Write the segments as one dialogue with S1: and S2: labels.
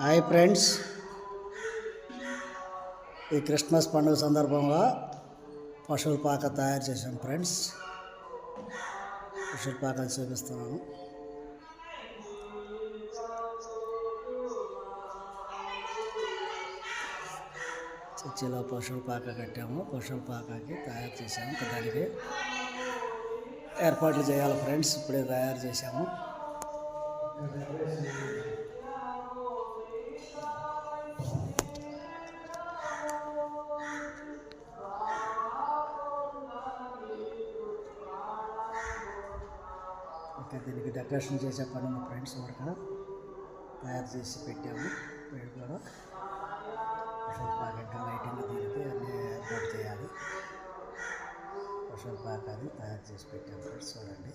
S1: Hi friends ఈ Christmas పండుగ సందర్భంగా పశువుల పాక తయారు చేశాం ఫ్రెండ్స్ పశువుల పాకలు చూపిస్తున్నాను. చర్చిలో పశువుల పాక కట్టాము. పశువుల పాకకి తయారు చేసాము దానికి ఏర్పాట్లు చేయాలి ఫ్రెండ్స్ ఇప్పుడే తయారు చేసాము ఇంకా దీనికి డెకరేషన్ చేసే పని మా ఫ్రెండ్స్ వరకు తయారు చేసి పెట్టాము. వీడు కూడా అసలు పాకెట్ లైటింగ్ దీనికి అన్నీ ఏర్పాటు చేయాలి. అసలు పాక అది తయారు చేసి పెట్టాము. ఫ్రెండ్స్ చూడండి.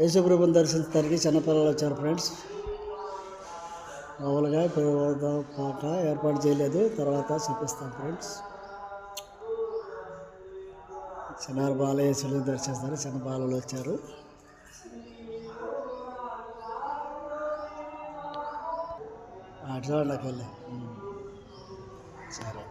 S1: యేసుప్రభుని దర్శించడానికి చిన్నపిల్లలు వచ్చారు ఫ్రెండ్స్ మామూలుగా ఇప్పుడు పాట ఏర్పాటు చేయలేదు. తర్వాత చూపిస్తాం ఫ్రెండ్స్ చిన్నారు బాలయేసులు దర్శిస్తారు. చిన్న బాలలు వచ్చారు అట్లా వెళ్ళి సరే.